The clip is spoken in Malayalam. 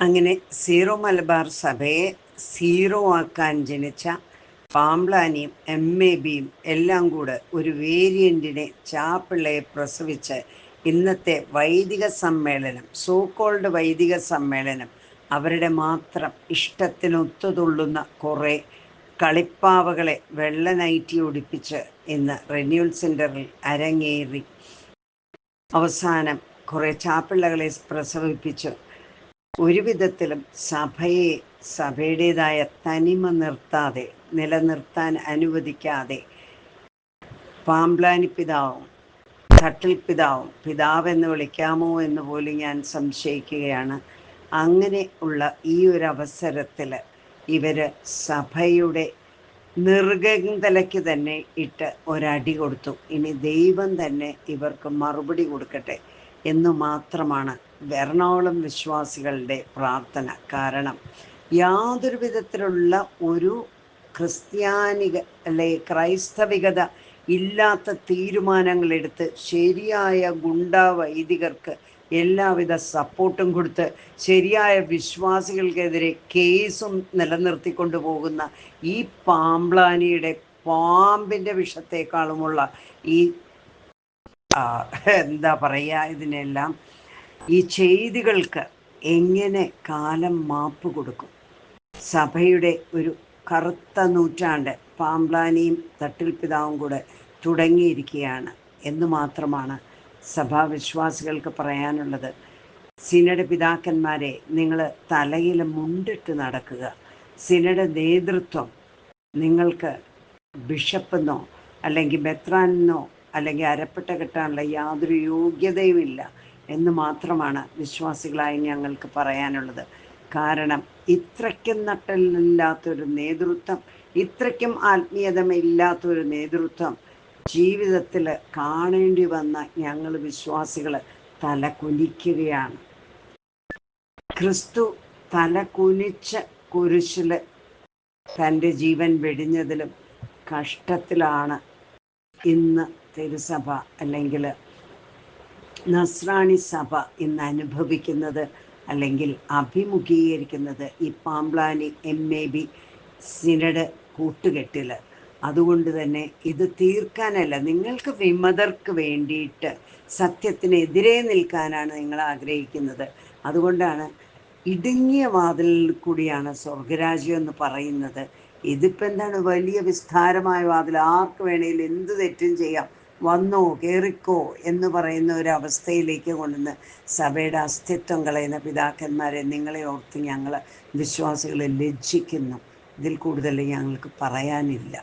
അങ്ങനെ സീറോ മലബാർ സഭയെ സീറോ ആക്കാൻ ജനിച്ച പാംപ്ലാനിയും എം എ ബിയും എല്ലാം കൂടെ ഒരു വേരിയന്റിനെ ചാപ്പിള്ളയെ പ്രസവിച്ച് ഇന്നത്തെ വൈദിക സമ്മേളനം സോക്കോൾഡ് വൈദിക സമ്മേളനം അവരുടെ മാത്രം ഇഷ്ടത്തിനൊത്തുതുള്ളുന്ന കുറേ കളിപ്പാവകളെ വെള്ള നൈറ്റി ഒടിപ്പിച്ച് ഇന്ന് റെന്യൂൽ സെന്ററിൽ അരങ്ങേറി. അവസാനം കുറേ ചാപ്പിള്ളകളെ പ്രസവിപ്പിച്ച്. ഒരു വിധത്തിലും സഭയെ സഭയുടേതായ തനിമ നിർത്താതെ നിലനിർത്താൻ അനുവദിക്കാതെ പാമ്പ്ലാനി പിതാവും തട്ടിൽ പിതാവും പിതാവെന്ന് വിളിക്കാമോ എന്ന് പോലും ഞാൻ സംശയിക്കുകയാണ്. അങ്ങനെ ഉള്ള ഈ ഒരു അവസരത്തിൽ ഇവർ സഭയുടെ നിർഗന്തലയ്ക്ക് തന്നെ ഇട്ട് ഒരടി കൊടുത്തു. ഇനി ദൈവം തന്നെ ഇവർക്ക് മറുപടി കൊടുക്കട്ടെ. എന്ന് മാത്രമാണ് എറണാകുളം വിശ്വാസികളുടെ പ്രാർത്ഥന. കാരണം യാതൊരു വിധത്തിലുള്ള ഒരു ക്രിസ്ത്യാനിക അല്ലെ ക്രൈസ്തവികത ഇല്ലാത്ത തീരുമാനങ്ങളെടുത്ത് ശരിയായ ഗുണ്ടാ വൈദികർക്ക് എല്ലാവിധ സപ്പോർട്ടും കൊടുത്ത് ശരിയായ വിശ്വാസികൾക്കെതിരെ കേസും നിലനിർത്തിക്കൊണ്ടു പോകുന്ന ഈ പാമ്പ്ലാനിയുടെ പാമ്പിന്റെ വിഷത്തെക്കാളുമുള്ള ഈ എന്താ പറയുക ഇതിനെല്ലാം? ഈ ചെയ്തികൾക്ക് എങ്ങനെ കാലം മാപ്പ് കൊടുക്കും? സഭയുടെ ഒരു കറുത്ത നൂറ്റാണ്ട് പാമ്പ്ലാനിയും തട്ടിൽ പിതാവും കൂടെ തുടങ്ങിയിരിക്കുകയാണ് എന്ന് മാത്രമാണ് സഭാവിശ്വാസികൾക്ക് പറയാനുള്ളത്. സിനഡ് പിതാക്കന്മാരെ നിങ്ങൾ തലയിൽ മുണ്ടിട്ട് നടക്കുക. സിനഡ് നേതൃത്വം നിങ്ങൾക്ക് ബിഷപ്പെന്നോ അല്ലെങ്കിൽ ബെത്രാനെന്നോ അല്ലെങ്കിൽ അരപ്പെട്ട കെട്ടാനുള്ള യാതൊരു യോഗ്യതയുമില്ല എന്ന് മാത്രമാണ് വിശ്വാസികളായി ഞങ്ങൾക്ക് പറയാനുള്ളത്. കാരണം ഇത്രയ്ക്കും നട്ടലില്ലാത്തൊരു നേതൃത്വം ഇത്രയ്ക്കും ആത്മീയതമില്ലാത്തൊരു നേതൃത്വം ജീവിതത്തിൽ കാണേണ്ടി വന്ന ഞങ്ങൾ വിശ്വാസികൾ തല കുനിക്കുകയാണ് ക്രിസ്തു തല കുനിച്ച കുരിശിൽ തന്റെ ജീവൻ വെടിഞ്ഞതിലും കഷ്ടത്തിലാണ് ഇന്ന് തിരുസഭ അല്ലെങ്കിൽ നസ്രാണി സഭ ഇന്ന് അനുഭവിക്കുന്നത് അല്ലെങ്കിൽ അഭിമുഖീകരിക്കുന്നത് ഈ Pamplany M A B synod കൂട്ടുകെട്ടിൽ. അതുകൊണ്ട് തന്നെ ഇത് തീർക്കാനല്ല നിങ്ങൾക്ക് വിമതർക്ക് വേണ്ടിയിട്ട് സത്യത്തിനെതിരെ നിൽക്കാനാണ് നിങ്ങൾ ആഗ്രഹിക്കുന്നത്. അതുകൊണ്ടാണ് ഇടുങ്ങിയ വാതിലിൽ കൂടിയാണ് സ്വർഗരാജ്യം എന്ന് പറയുന്നത്. ഇതിപ്പോൾ എന്താണ് വലിയ വിസ്താരമായ വാതിൽ? ആർക്ക് വേണേലും എന്ത് തെറ്റും ചെയ്യാം? വന്നോ കയറിക്കോ എന്ന് പറയുന്ന ഒരു അവസ്ഥയിലേക്ക് കൊണ്ടുവന്ന് സഭയുടെ അസ്തിത്വം കളയുന്ന പിതാക്കന്മാരെ നിങ്ങളെ ഓർത്ത് ഞങ്ങൾ വിശ്വാസികളെ ലജ്ജിക്കുന്നു. ഇതിൽ കൂടുതൽ ഞങ്ങൾക്ക് പറയാനില്ല.